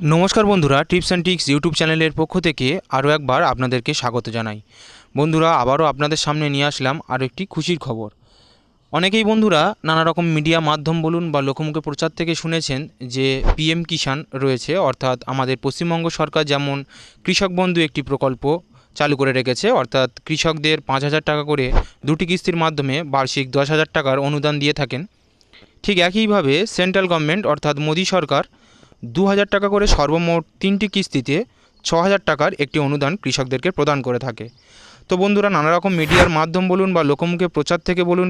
নমস্কার বন্ধুরা, tips and tricks YouTube চ্যানেলের পক্ষ থেকে আরও একবার আপনাদেরকে স্বাগত জানাই। বন্ধুরা, আবারও আপনাদের সামনে নিয়ে আসলাম আরও একটি খুশির খবর। অনেকেই বন্ধুরা নানা রকম মিডিয়া মাধ্যম বলুন বা লোকমুখে প্রচার থেকে শুনেছেন যে পিএম কিষাণ রয়েছে, অর্থাৎ আমাদের পশ্চিমবঙ্গ সরকার যেমন কৃষক বন্ধু একটি প্রকল্প চালু করে রেখেছে, অর্থাৎ কৃষকদের পাঁচ হাজার টাকা করে দুটি কিস্তির মাধ্যমে বার্ষিক দশ হাজার টাকার অনুদান দিয়ে থাকেন। ঠিক একইভাবে সেন্ট্রাল গভর্নমেন্ট, অর্থাৎ মোদী সরকার দু হাজার টাকা করে সর্বমোট তিনটি কিস্তিতে ছ হাজার টাকার একটি অনুদান কৃষকদেরকে প্রদান করে থাকে। তো বন্ধুরা নানা রকম মিডিয়ার মাধ্যম বলুন বা লোকমুখে প্রচার থেকে বলুন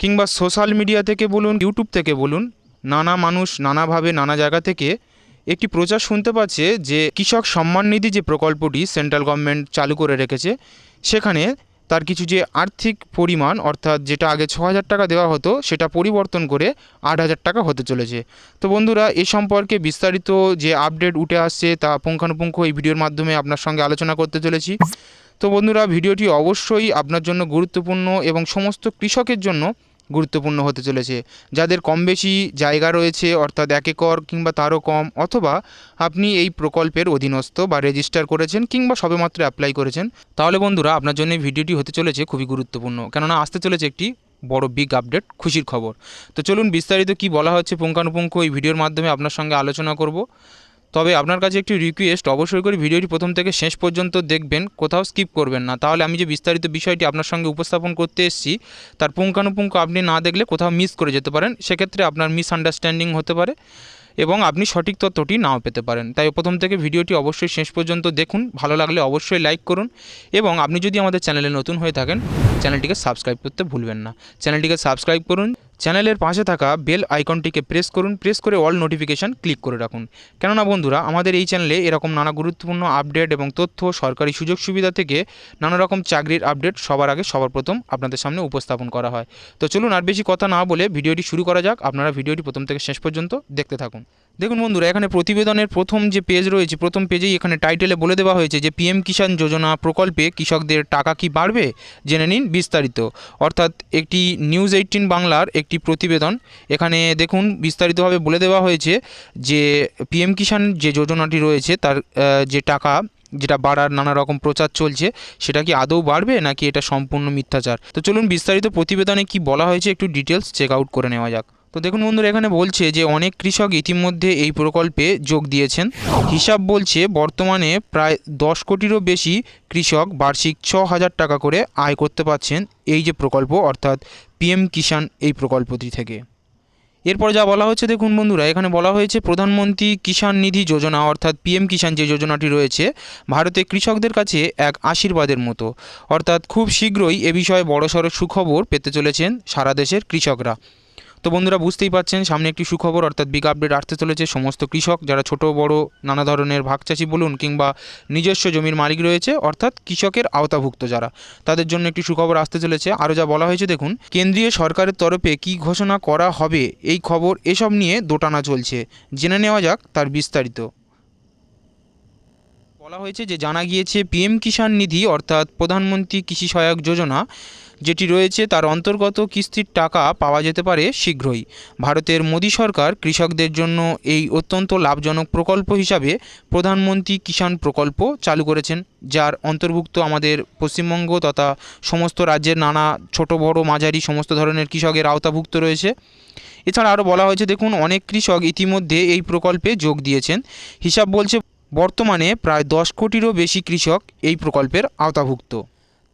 কিংবা সোশ্যাল মিডিয়া থেকে বলুন, ইউটিউব থেকে বলুন, নানা মানুষ নানাভাবে নানা জায়গা থেকে একটি প্রচার শুনতে পাচ্ছে যে কৃষক সম্মান নিধি যে প্রকল্পটি সেন্ট্রাল গভর্নমেন্ট চালু করে রেখেছে, সেখানে তার কিছু যে আর্থিক পরিমাণ, অর্থাৎ যেটা আগে ছ হাজার টাকা দেওয়া হতো, সেটা পরিবর্তন করে আট হাজার টাকা হতে চলেছে। তো বন্ধুরা, এ সম্পর্কে বিস্তারিত যে আপডেট উঠে আসছে তা পুঙ্খানুপুঙ্খ এই ভিডিওর মাধ্যমে আপনার সঙ্গে আলোচনা করতে চলেছি। তো বন্ধুরা, ভিডিওটি অবশ্যই আপনার জন্য গুরুত্বপূর্ণ এবং সমস্ত কৃষকের জন্য গুরুত্বপূর্ণ হতে চলেছে। যাদের কম বেশি জায়গা রয়েছে, অর্থাৎ এক একর কিংবা তারও কম, অথবা আপনি এই প্রকল্পের অধীনস্থ বা রেজিস্টার করেছেন কিংবা সবেমাত্র অ্যাপ্লাই করেছেন, তাহলে বন্ধুরা আপনার জন্য ভিডিওটি হতে চলেছে খুবই গুরুত্বপূর্ণ। কেননা আসতে চলেছে একটি বড় বিগ আপডেট খুশির খবর। তো চলুন বিস্তারিত কি বলা হচ্ছে, পুঙ্খানুপুঙ্খ এই ভিডিওর মাধ্যমে আপনার সঙ্গে আলোচনা করব। তবে আপনার কাছে একটি রিকোয়েস্ট অবশ্যই করে ভিডিওটি প্রথম থেকে শেষ পর্যন্ত দেখবেন, কোথাও স্কিপ করবেন না। তাহলে আমি যে বিস্তারিত বিষয়টি আপনার সঙ্গে উপস্থাপন করতে এসেছি, তার পুঙ্খানুপুঙ্খ আপনি না দেখলে কোথাও মিস করে যেতে পারেন, সেক্ষেত্রে আপনার মিস আন্ডারস্ট্যান্ডিং হতে পারে এবং আপনি সঠিক তথ্যটি নাও পেতে পারেন। তাই প্রথম থেকে ভিডিওটি অবশ্যই শেষ পর্যন্ত দেখুন, ভালো লাগলে অবশ্যই লাইক করুন এবং আপনি যদি আমাদের চ্যানেলে নতুন হয়ে থাকেন, চ্যানেলটিকে সাবস্ক্রাইব করতে ভুলবেন না। চ্যানেলটিকে সাবস্ক্রাইব করুন চ্যানেলের পাশে থাকা বেল আইকনটিকে প্রেস করুন, প্রেস করে অল নোটিফিকেশান ক্লিক করে রাখুন। কেননা বন্ধুরা, আমাদের এই চ্যানেলে এরকম নানা গুরুত্বপূর্ণ আপডেট এবং তথ্য, সরকারি সুযোগ সুবিধা থেকে নানা রকম চাকরির আপডেট সবার আগে সবার প্রথম আপনাদের সামনে উপস্থাপন করা হয়। তো চলুন আর বেশি কথা না বলে ভিডিওটি শুরু করা যাক। আপনারা ভিডিওটি প্রথম থেকে শেষ পর্যন্ত দেখতে থাকুন। দেখুন বন্ধুরা, এখানে প্রতিবেদনের প্রথম যে পেজ রয়েছে, প্রথম পেজেই এখানে টাইটেলে বলে দেওয়া হয়েছে যে পিএম কিষাণ যোজনা প্রকল্পে কৃষকদের টাকা কি বাড়বে? জেনে নিন বিস্তারিত। অর্থাৎ একটি নিউজ এইটিন বাংলার একটি প্রতিবেদন। এখানে দেখুন, বিস্তারিতভাবে বলে দেওয়া হয়েছে যে পিএম কিষাণ যে যোজনাটি রয়েছে, তার যে টাকা, যেটা বাড়ার নানা রকম প্রচার চলছে, সেটা কি আদৌ বাড়বে, নাকি এটা সম্পূর্ণ মিথ্যাচার? তো চলুন বিস্তারিত প্রতিবেদনে কি বলা হয়েছে, একটু ডিটেলস চেক আউট করে নেওয়া যাক। তো দেখুন বন্ধুরা, এখানে বলছে যে অনেক কৃষক ইতিমধ্যে এই প্রকল্পে যোগ দিয়েছেন। হিসাব বলছে বর্তমানে প্রায় দশ কোটিরও বেশি কৃষক বার্ষিক ছ হাজার টাকা করে আয় করতে পারছেন এই যে প্রকল্প, অর্থাৎ পিএম কিষাণ এই প্রকল্পটি থেকে। এরপর যা বলা হচ্ছে, দেখুন বন্ধুরা, এখানে বলা হয়েছে প্রধানমন্ত্রী কিষাণ নিধি যোজনা, অর্থাৎ পিএম কিষাণ যে যোজনাটি রয়েছে ভারতে কৃষকদের কাছে এক আশীর্বাদের মতো। অর্থাৎ খুব শীঘ্রই এ বিষয়ে বড়সড় সুখবর পেতে চলেছেন সারা দেশের কৃষকরা। তো বন্ধুরা বুঝতেই পারছেন সামনে একটি সুখবর, অর্থাৎ বিগ আপডেট আসতে চলেছে। সমস্ত কৃষক, যারা ছোট, বড়, নানা ধরনের ভাগ চাষি বলুন কিংবা নিজস্ব জমির মালিক রয়েছে, অর্থাৎ কৃষকের আওতাভুক্ত যারা, তাদের জন্য একটি সুখবর আসতে চলেছে। আরও যা বলা হয়েছে, দেখুন, কেন্দ্রীয় সরকারের তরফে কি ঘোষণা করা হবে? এই খবর এসব নিয়ে দোটানা চলছে। জেনে নেওয়া যাক তার বিস্তারিত। বলা হয়েছে যে, জানা গিয়েছে, পিএম কিষাণ নিধি, অর্থাৎ প্রধানমন্ত্রী কৃষি সহায়ক যোজনা যেটি রয়েছে তার অন্তর্গত কিস্তির টাকা পাওয়া যেতে পারে শীঘ্রই। ভারতের মোদী সরকার কৃষকদের জন্য এই অত্যন্ত লাভজনক প্রকল্প হিসাবে প্রধানমন্ত্রী কিষাণ প্রকল্প চালু করেছেন, যার অন্তর্ভুক্ত আমাদের পশ্চিমবঙ্গ তথা সমস্ত রাজ্যের নানা ছোট বড় মাঝারি সমস্ত ধরনের কৃষকের আওতাভুক্ত রয়েছে। এছাড়া আরও বলা হয়েছে, দেখুন, অনেক কৃষক ইতিমধ্যে এই প্রকল্পে যোগ দিয়েছেন। হিসাব বলছে, বর্তমানে প্রায় দশ কোটিরও বেশি কৃষক এই প্রকল্পের আওতাভুক্ত।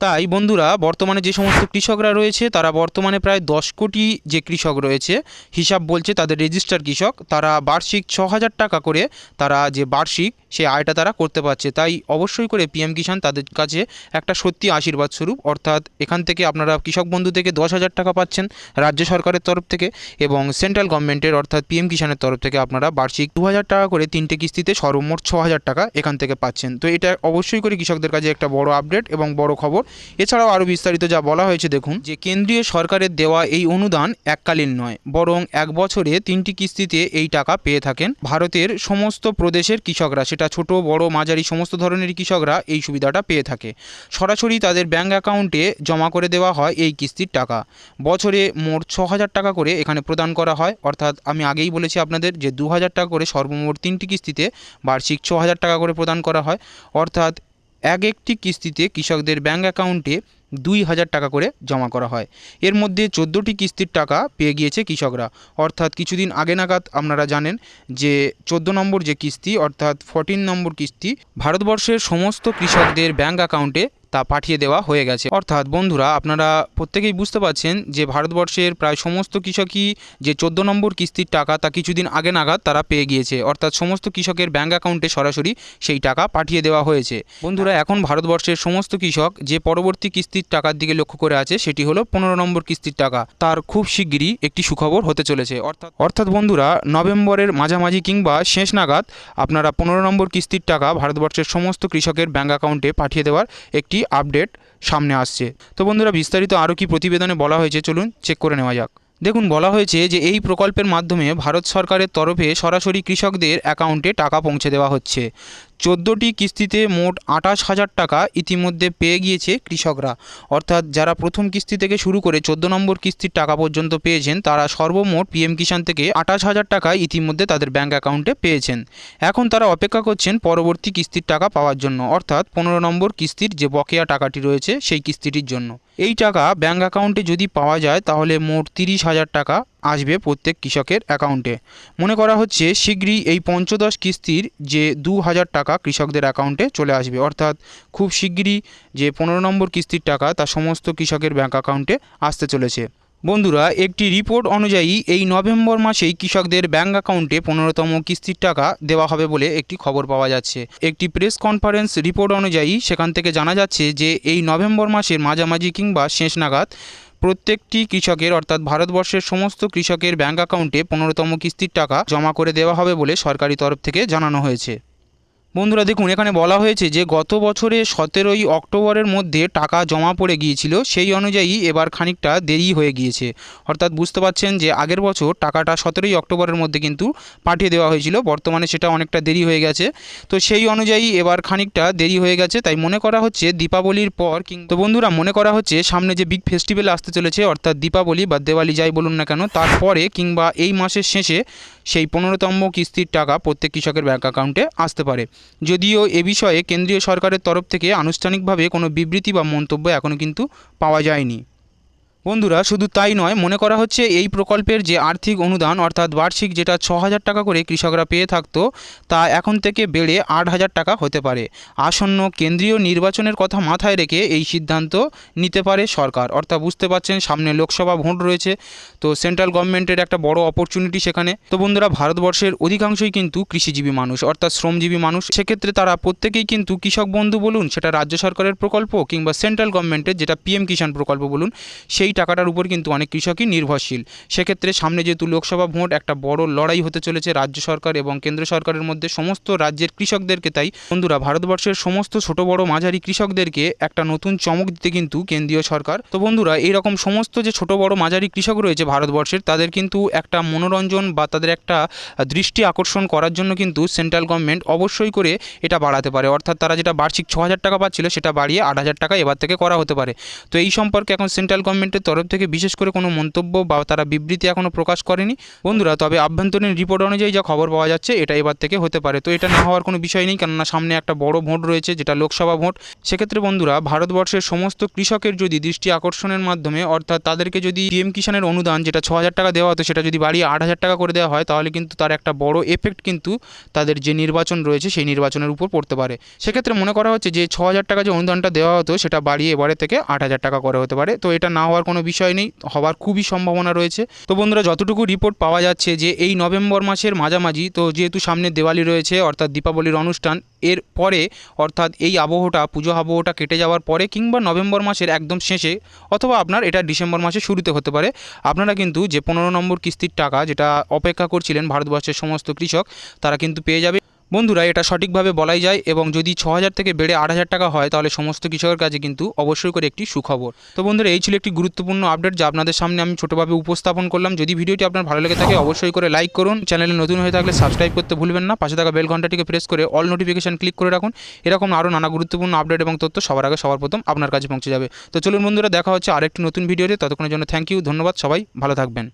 তাই বন্ধুরা, বর্তমানে যে সমস্ত কৃষকরা রয়েছে, তারা বর্তমানে প্রায় দশ কোটি যে কৃষক রয়েছে, হিসাব বলছে তাদের রেজিস্টার কৃষক, তারা বার্ষিক ছ হাজার টাকা করে তারা যে বার্ষিক সে আয়টা তারা করতে পারছে। তাই অবশ্যই করে পিএম কিষাণ তাদের কাছে একটা সত্যি আশীর্বাদ স্বরূপ, অর্থাৎ এখান থেকে আপনারা কৃষক বন্ধু থেকে দশ হাজার টাকা পাচ্ছেন রাজ্য সরকারের তরফ থেকে এবং সেন্ট্রাল গভর্নমেন্টের, অর্থাৎ পিএম কিষাণের তরফ থেকে আপনারা বার্ষিক দু হাজার টাকা করে তিনটে কিস্তিতে সর্বমোট ছ হাজার টাকা এখান থেকে পাচ্ছেন। তো এটা অবশ্যই করে কৃষকদের কাছে একটা বড় আপডেট এবং বড় খবর। এছাড়াও আরও বিস্তারিত যা বলা হয়েছে দেখুন। যে কেন্দ্রীয় সরকারের দেওয়া এই অনুদান এককালীন নয়, বরং এক বছরে তিনটি কিস্তিতে এই টাকা পেয়ে থাকেন। ভারতের সমস্ত প্রদেশের কৃষকরা, সেটা ছোট, বড়, মাঝারি, সমস্ত ধরনের কৃষকরা এই সুবিধাটা পেয়ে থাকে। সরাসরি তাদের ব্যাঙ্ক অ্যাকাউন্টে জমা করে দেওয়া হয় এই কিস্তির টাকা। বছরে মোট ছ হাজার টাকা করে এখানে প্রদান করা হয়। অর্থাৎ আমি আগেই বলেছি আপনাদের যে দু হাজার টাকা করে সর্বমোট তিনটি কিস্তিতে বার্ষিক ছ হাজার টাকা করে প্রদান করা হয়। অর্থাৎ এক একটি কিস্তিতে কৃষকদের ব্যাঙ্ক অ্যাকাউন্টে দুই হাজার টাকা করে জমা করা হয়। এর মধ্যে চোদ্দোটি কিস্তির টাকা পেয়ে গিয়েছে কৃষকরা। অর্থাৎ কিছুদিন আগে নাগাদ আপনারা জানেন যে চোদ্দ নম্বর যে কিস্তি, অর্থাৎ ফোরটিন নম্বর কিস্তি, ভারতবর্ষের সমস্ত কৃষকদের ব্যাঙ্ক অ্যাকাউন্টে তা পাঠিয়ে দেওয়া হয়ে গেছে। অর্থাৎ বন্ধুরা, আপনারা প্রত্যেকেই বুঝতে পারছেন যে ভারতবর্ষের প্রায় সমস্ত কৃষকই যে চোদ্দ নম্বর কিস্তির টাকা তা কিছুদিন আগে নাগাদ তারা পেয়ে গিয়েছে। অর্থাৎ সমস্ত কৃষকের ব্যাঙ্ক অ্যাকাউন্টে সরাসরি সেই টাকা পাঠিয়ে দেওয়া হয়েছে। বন্ধুরা, এখন ভারতবর্ষের সমস্ত কৃষক যে পরবর্তী কিস্তির টাকার দিকে লক্ষ্য করে আছে, সেটি হলো পনেরো নম্বর কিস্তির টাকা। তার খুব শিগগিরই একটি সুখবর হতে চলেছে। অর্থাৎ অর্থাৎ বন্ধুরা, নভেম্বরের মাঝামাঝি কিংবা শেষ নাগাদ আপনারা পনেরো নম্বর কিস্তির টাকা ভারতবর্ষের সমস্ত কৃষকের ব্যাঙ্ক অ্যাকাউন্টে পাঠিয়ে দেওয়ার একটি আপডেট সামনে আসছে। তো বন্ধুরা, বিস্তারিত আরও কি প্রতিবেদনে বলা হয়েছে চলুন চেক করে নেওয়া যাক। দেখুন, বলা হয়েছে যে এই প্রকল্পের মাধ্যমে ভারত সরকারের তরফে সরাসরি কৃষকদের অ্যাকাউন্টে টাকা পৌঁছে দেওয়া হচ্ছে। চোদ্দোটি কিস্তিতে মোট আঠাশ হাজার টাকা ইতিমধ্যে পেয়ে গিয়েছে কৃষকরা। অর্থাৎ যারা প্রথম কিস্তি থেকে শুরু করে চোদ্দ নম্বর কিস্তির টাকা পর্যন্ত পেয়েছেন, তারা সর্বমোট পিএম কিষাণ থেকে আঠাশ হাজার টাকা ইতিমধ্যে তাদের ব্যাঙ্ক অ্যাকাউন্টে পেয়েছেন। এখন তারা অপেক্ষা করছেন পরবর্তী কিস্তির টাকা পাওয়ার জন্য, অর্থাৎ পনেরো নম্বর কিস্তির যে বকেয়া টাকাটি রয়েছে সেই কিস্তিটির জন্য। এই টাকা ব্যাঙ্ক অ্যাকাউন্টে যদি পাওয়া যায়, তাহলে মোট তিরিশ হাজার টাকা আসবে প্রত্যেক কৃষকের অ্যাকাউন্টে। মনে করা হচ্ছে শীঘ্রই এই পঞ্চদশ কিস্তির যে দু হাজার টাকা কৃষকদের অ্যাকাউন্টে চলে আসবে। অর্থাৎ খুব শীঘ্রই যে পনেরো নম্বর কিস্তির টাকা তা সমস্ত কৃষকের ব্যাঙ্ক অ্যাকাউন্টে আসতে চলেছে। বন্ধুরা, একটি রিপোর্ট অনুযায়ী এই নভেম্বর মাসেই কৃষকদের ব্যাঙ্ক অ্যাকাউন্টে পনেরোতম কিস্তির টাকা দেওয়া হবে বলে একটি খবর পাওয়া যাচ্ছে। একটি প্রেস কনফারেন্স রিপোর্ট অনুযায়ী সেখান থেকে জানা যাচ্ছে যে এই নভেম্বর মাসের মাঝামাঝি কিংবা শেষ নাগাদ প্রত্যেকটি কৃষকের, অর্থাৎ ভারতবর্ষের সমস্ত কৃষকের ব্যাঙ্ক অ্যাকাউন্টে পনেরোতম কিস্তির টাকা জমা করে দেওয়া হবে বলে সরকারি তরফ থেকে জানানো হয়েছে। বন্ধুরা, দেখুন, এখানে বলা হয়েছে যে, গত বছরে সতেরোই অক্টোবরের মধ্যে টাকা জমা পড়ে গিয়েছিল, সেই অনুযায়ী এবার খানিকটা দেরি হয়ে গিয়েছে। অর্থাৎ বুঝতে পারছেন যে, আগের বছর টাকাটা সতেরোই অক্টোবরের মধ্যে কিন্তু পাঠিয়ে দেওয়া হয়েছিল, বর্তমানে সেটা অনেকটা দেরি হয়ে গেছে। তো সেই অনুযায়ী এবার খানিকটা দেরি হয়ে গেছে, তাই মনে করা হচ্ছে দীপাবলির পর কিন্তু বন্ধুরা, মনে করা হচ্ছে সামনে যে বিগ ফেস্টিভ্যাল আসতে চলেছে, অর্থাৎ দীপাবলি বা দেওয়ালি যাই বলুন না কেন, তারপরে কিংবা এই মাসের শেষে সেই পনেরোতম কিস্তির টাকা প্রত্যেক কৃষকের ব্যাঙ্ক অ্যাকাউন্টে আসতে পারে। যদিও এ বিষয়ে কেন্দ্রীয় সরকারের তরফ থেকে আনুষ্ঠানিকভাবে কোনো বিবৃতি বা মন্তব্য এখনও কিন্তু পাওয়া যায়নি। বন্ধুরা, শুধু তাই নয়, মনে করা হচ্ছে এই প্রকল্পের যে আর্থিক অনুদান, অর্থাৎ বার্ষিক যেটা ছ হাজার টাকা করে কৃষকরা পেয়ে থাকতো, তা এখন থেকে বেড়ে আট হাজার টাকা হতে পারে। আসন্ন কেন্দ্রীয় নির্বাচনের কথা মাথায় রেখে এই সিদ্ধান্ত নিতে পারে সরকার। অর্থাৎ বুঝতে পারছেন, সামনে লোকসভা ভোট রয়েছে, তো সেন্ট্রাল গভর্নমেন্টের একটা বড় অপরচুনিটি সেখানে। তো বন্ধুরা, ভারতবর্ষের অধিকাংশই কিন্তু কৃষিজীবী মানুষ, অর্থাৎ শ্রমজীবী মানুষ। সেক্ষেত্রে তারা প্রত্যেকেই কিন্তু কৃষক বন্ধু বলুন, সেটা রাজ্য সরকারের প্রকল্প কিংবা সেন্ট্রাল গভর্নমেন্টের যেটা পিএম কিষাণ প্রকল্প বলুন, সেই টাকাটার উপর কিন্তু অনেক কৃষকই নির্ভরশীল। সেক্ষেত্রে সামনে যেহেতু লোকসভা ভোট, একটা বড় লড়াই হতে চলেছে রাজ্য সরকার এবং কেন্দ্র সরকারের মধ্যে সমস্ত রাজ্যের কৃষকদেরকে। তাই বন্ধুরা, ভারতবর্ষের সমস্ত ছোট বড় মাঝারি কৃষকদেরকে একটা নতুন চমক দিতে কিন্তু কেন্দ্রীয় সরকার। তো বন্ধুরা, এইরকম সমস্ত যে ছোট বড় মাঝারি কৃষক রয়েছে ভারতবর্ষের, তাদের কিন্তু একটা মনোরঞ্জন বা তাদের একটা দৃষ্টি আকর্ষণ করার জন্য কিন্তু সেন্ট্রাল গভর্নমেন্ট অবশ্যই করে এটা বাড়াতে পারে। অর্থাৎ তারা যেটা বার্ষিক ছ হাজার টাকা পাচ্ছিল, সেটা বাড়িয়ে আট হাজার টাকা এবার থেকে করা হতে পারে। তো এই সম্পর্কে এখন সেন্ট্রাল গভর্নমেন্টের তরফ থেকে বিশেষ করে কোনো মন্তব্য বা তারা বিবৃতি এখনও প্রকাশ করেনি। বন্ধুরা, তবে আভ্যন্তরীণ রিপোর্ট অনুযায়ী যা খবর পাওয়া যাচ্ছে, এটা এবার থেকে হতে পারে। তো এটা না হওয়ার কোনো বিষয় নেই, কেননা সামনে একটা বড় ভোট রয়েছে, যেটা লোকসভা ভোট। সেক্ষেত্রে বন্ধুরা, ভারতবর্ষের সমস্ত কৃষকের যদি দৃষ্টি আকর্ষণের মাধ্যমে, অর্থাৎ তাদেরকে যদি পিএম কিষাণের অনুদান, যেটা ছ হাজার টাকা দেওয়া হতো, সেটা যদি বাড়িয়ে আট হাজার টাকা করে দেওয়া হয়, তাহলে কিন্তু তার একটা বড় এফেক্ট কিন্তু তাদের যে নির্বাচন রয়েছে, সেই নির্বাচনের উপর পড়তে পারে। সেক্ষেত্রে মনে করা হচ্ছে যে, ছ হাজার টাকা যে অনুদানটা দেওয়া হতো, সেটা বাড়িয়ে এবারে থেকে আট হাজার টাকা করে হতে পারে। তো এটা না হওয়ার কোনো বিষয় নেই হওয়ার খুবই সম্ভাবনা রয়েছে। তো বন্ধুরা, যতটুকু রিপোর্ট পাওয়া যাচ্ছে যে এই নভেম্বর মাসের মাঝামাঝি, তো যেহেতু সামনে দেওয়ালি রয়েছে, অর্থাৎ দীপাবলির অনুষ্ঠান, এর পরে অর্থাৎ এই আবহটা পুজো আবহটা কেটে যাওয়ার পরে কিংবা নভেম্বর মাসের একদম শেষে, অথবা আপনার এটা ডিসেম্বর মাসে শুরুতে হতে পারে। আপনারা কিন্তু যে পনেরো নম্বর কিস্তির টাকা যেটা অপেক্ষা করছিলেন ভারতবর্ষের সমস্ত কৃষক, তারা কিন্তু পেয়ে যাবে। বন্ধুরা, এটা সঠিকভাবে বলাই যায় এবং যদি ছ হাজার থেকে বেড়ে আট হাজার টাকা হয়, তাহলে সমস্ত কৃষকের কাছে কিন্তু অবশ্যই করে একটি সুখবর। তো বন্ধুরা, এই ছিল একটি গুরুত্বপূর্ণ আপডেট যা আপনাদের সামনে আমি ছোটোভাবে উপস্থাপন করলাম। যদি ভিডিওটি আপনার ভালো লেগে থাকে, অবশ্যই করে লাইক করুন। চ্যানেলে নতুন হয়ে থাকলে সাবস্ক্রাইব করতে ভুলবেন না। পাশে থাকা বেল ঘন্টাটিকে প্রেস করে অল নোটিফিকেশন ক্লিক করে রাখুন। এরকম আরও নানা গুরুত্বপূর্ণ আপডেট এবং তথ্য সবার আগে, সবার প্রথম আপনার কাছে পৌঁছে যাবে। তো চলুন বন্ধুরা, দেখা হচ্ছে আরেকটি নতুন ভিডিওতে ততক্ষণের জন্য থ্যাংক ইউ ধন্যবাদ, সবাই ভালো থাকবেন।